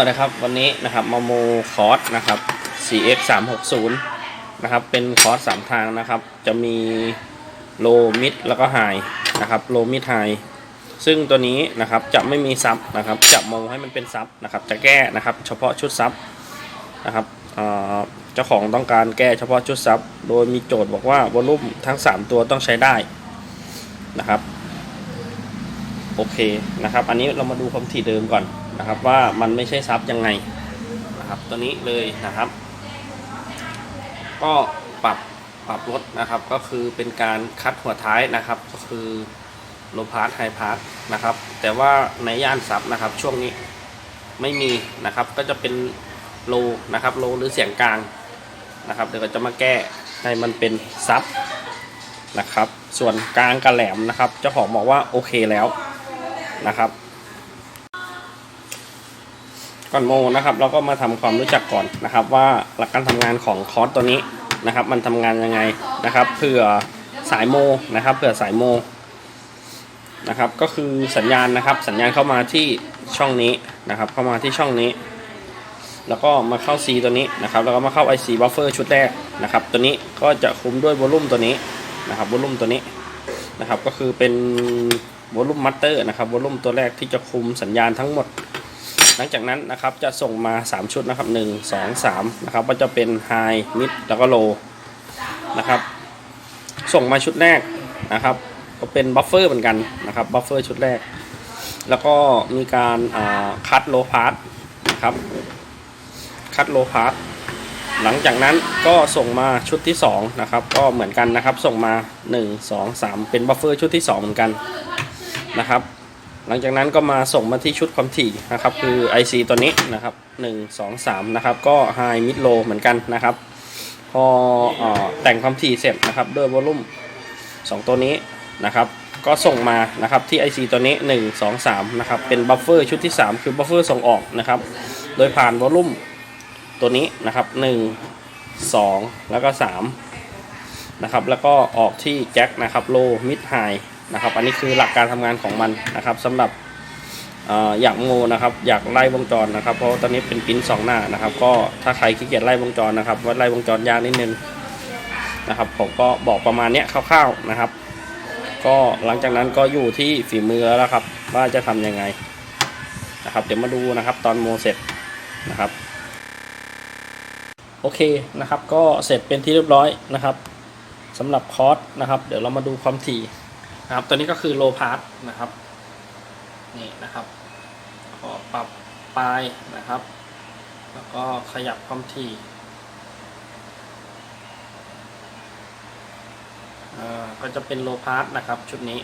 วัสดีครับ วันนี้นะครับมาโมคอร์สนะครับ CX 3 6 0นะครับ เป็นคอร์สสามทางนะครับ จะมีโลมิดแล้วก็ไฮนะครับโลมิดไฮซึ่งตัวนี้นะครับจะไม่มีซับนะครับจะโมให้มันเป็นซับนะครับ จะแก้นะครับ เฉพาะชุดซับนะครับเจ้าของต้องการแก้เฉพาะชุดซับโดยมีโจทย์บอกว่าวอลุ่มทั้ง 3 ตัวต้องใช้ได้นะครับโอเคนะครับ อันนี้เรามาดูความถี่เดิมก่อน นะครับว่ามันไม่ใช่ซับยังไงนะครับตัวนี้เลยนะครับ ก็ปรับปรับลดนะครับก็คือเป็นการคัดหัวท้ายนะครับก็คือโลพาร์ทไฮพาร์ทนะครับ แต่ว่าในย่านซับนะครับช่วงนี้ไม่มีนะครับก็จะเป็นโลนะครับโลหรือเสียงกลางนะครับเดี๋ยวจะมาแก้ให้มันเป็นซับนะครับ ส่วนกลางกับแหลมนะครับเจ้าของบอกว่าโอเคแล้วนะครับ ก่อนโมนะครับ เราก็มาทำความรู้จักก่อนนะครับ ว่าหลักการทำงานของคอร์สตัวนี้นะครับ มันทำงานยังไงนะครับเผื่อสายโมนะครับเผื่อสายโมนะครับ ก็คือสัญญาณนะครับ สัญญาณเข้ามาที่ช่องนี้นะครับ เข้ามาที่ช่องนี้ แล้วก็มาเข้า C ตัวนี้นะครับ แล้วก็มาเข้า IC buffer ชุดแรกนะครับ ตัวนี้ก็จะคุมด้วยวอลลุ่มตัวนี้นะครับวอลลุ่มตัวนี้นะครับ ก็คือเป็นวอลลุ่มมัตเตอร์นะครับวอลลุ่มตัวแรกที่จะคุมสัญญาณทั้งหมด หลังจากนั้นนะครับจะส่งมา 3 ชุดนะครับ 1 2 3นะครับก็จะเป็น High Mid แล้วก็ Low นะครับ ส่งมาชุดแรกนะครับ ก็เป็นบัฟเฟอร์เหมือนกันนะครับบัฟเฟอร์ชุดแรก แล้วก็มีการคัดโลพาร์ทนะครับคัดโลพาร์ทหลังจากนั้นก็ส่งมาชุดที่2นะครับก็เหมือนกันนะครับส่งมา 1 2 3 เป็นบัฟเฟอร์ชุดที่ 2 เหมือนกันนะครับ หลังจากนั้นก็มาส่งมาที่ชุดความถี่นะครับ คือ IC ตัวนี้นะครับ 1 2 3 นะครับ ก็ High Mid Low เหมือนกันนะครับ พออแต่งความถี่เสร็จนะครับ ด้วยวอลลุ่ม 2 ตัวนี้นะครับ ก็ส่งมานะครับที่ IC ตัวนี้ 1 2 3 นะครับ เป็นบัฟเฟอร์ชุดที่ 3 คือบัฟเฟอร์ส่งออกนะครับ โดยผ่านวอลลุ่มตัวนี้นะครับ 1 2 แล้วก็ 3 นะครับ แล้วก็ออกที่แจ็คนะครับ Low Mid High นะครับ อันนี้คือหลักการทำงานของมันนะครับสำหรับอยากโมนะครับอยากไล่วงจรนะครับ เพราะตอนนี้เป็นปิ้นสองหน้านะครับ ก็ถ้าใครขี้เกียจไล่วงจรนะครับว่าไล่วงจรยากนิดนึงนะครับผมก็บอกประมาณเนี้ยคร่าวๆนะครับ ก็หลังจากนั้นก็อยู่ที่ฝีมือแล้วครับ ว่าจะทำยังไงนะครับ เดี๋ยวมาดูนะครับตอนโมเสร็จนะครับโอเคนะครับก็เสร็จเป็นที่เรียบร้อยนะครับสำหรับคอร์สนะครับ เดี๋ยวเรามาดูความถี่ นะครับ ตัวนี้ก็คือโลพาร์ทนะครับ นี่นะครับก็ปรับปลายนะครับ แล้วก็ขยับความถี่อ่าก็จะเป็นโลพาร์ทนะครับชุดนี้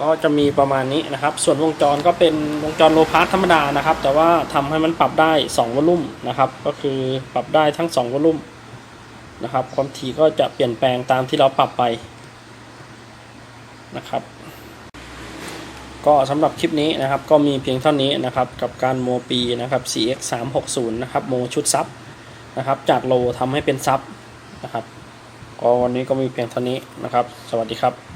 ก็จะมีประมาณนี้นะครับ ส่วนวงจรก็เป็นวงจรโลพาร์ทธรรมดานะครับ แต่ว่าทำให้มันปรับได้2วอลลุ่มนะครับ ก็คือปรับได้ทั้ง2วอลลุ่มนะครับ ความถี่ก็จะเปลี่ยนแปลงตามที่เราปรับไป นะครับ ก็สำหรับคลิปนี้นะครับก็มีเพียงเท่านี้นะครับกับการโมปีนะครับ CX 3 6 0นะครับโมชุดซับนะครับจากโลทำให้เป็นซับนะครับก็วันนี้ก็มีเพียงเท่านี้นะครับ สวัสดีครับ